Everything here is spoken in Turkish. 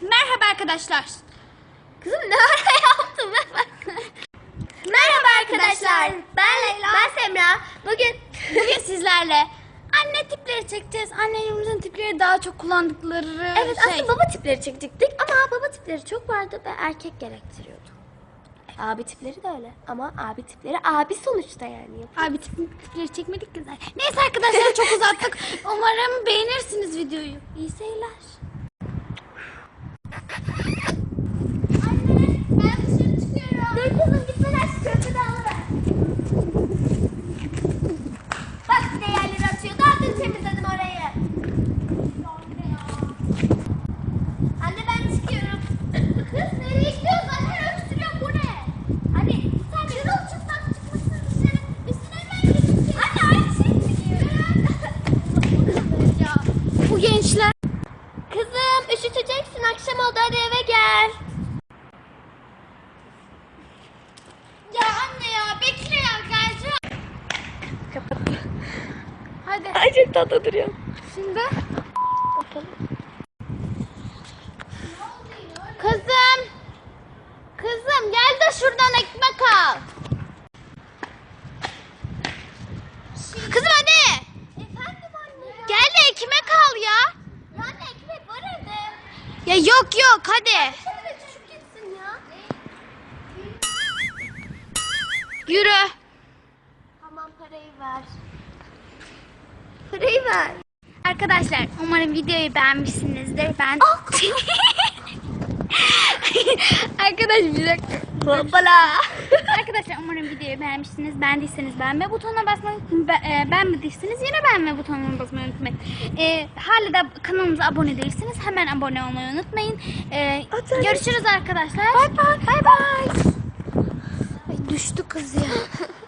Merhaba arkadaşlar. Kızım ne ara yaptın ben. Merhaba arkadaşlar. Ben Leyla. Ben Semra. Bugün Bugün sizlerle anne tipleri çekeceğiz. Annelerimizin tipleri daha çok kullandıkları evet şey. aslında baba tipleri çekecektik ama baba tipleri çok vardı ve erkek gerektiriyordu. Abi tipleri de öyle ama abi tipleri abi sonuçta yani. Abi tip- tipleri çekmedik güzel. Neyse arkadaşlar çok uzattık. Umarım beğenirsiniz videoyu. İyi seyirler. Oldu hadi eve gel. Ya anne ya bekle ya geleceğim. Hadi Ay çok tatlı duruyor. şimdi. Kızım. Kızım gel de şuradan ekmek al. Kızım hadi. Efendim anne. Gel de ekmek al ya. Ya anne ekmek var evde. Ya yok yok hadi. Yürü. Tamam parayı ver. Parayı ver. Arkadaşlar umarım videoyu beğenmişsinizdir. Ben Arkadaş bir dakika. Hoppala. Arkadaşlar videoyu beğenmişsiniz. Beğendiyseniz beğenme butonuna basmayı e, beğenmediyseniz yine beğenme butonuna basmayı unutmayın. E, hala da kanalımıza abone değilseniz hemen abone olmayı unutmayın. E, Atarım. görüşürüz arkadaşlar. Bye bye. Bye bye. Ay düştü kız ya.